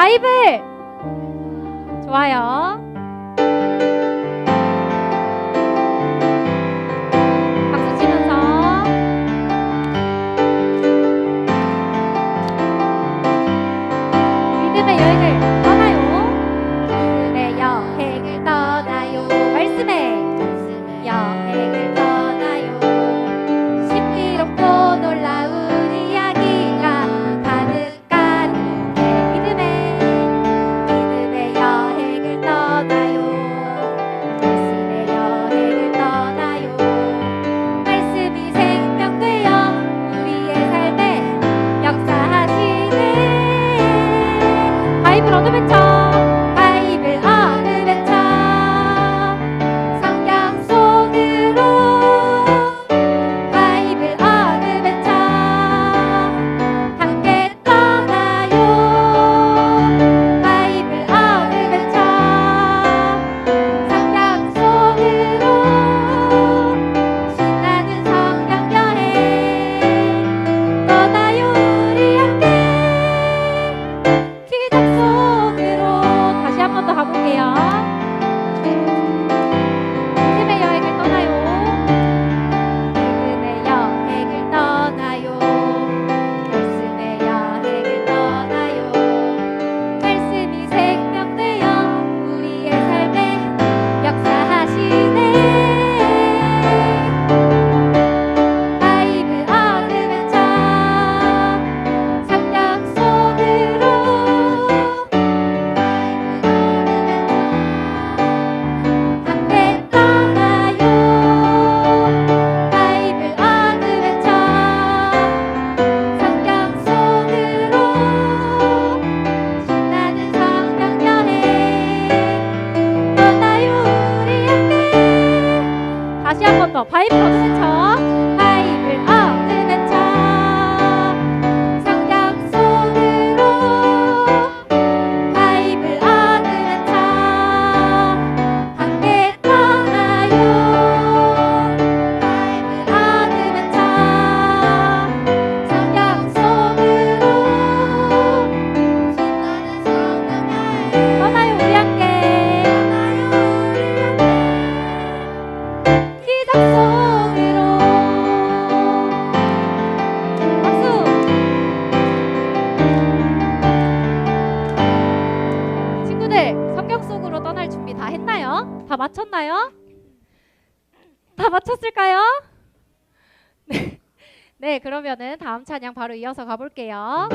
바이블! 좋아요. 시한번 더 파이브 퍼센트 떠날 준비 다 했나요? 다 마쳤나요? 다 마쳤을까요? 네. 네, 그러면은 다음 찬양 바로 이어서 가볼게요.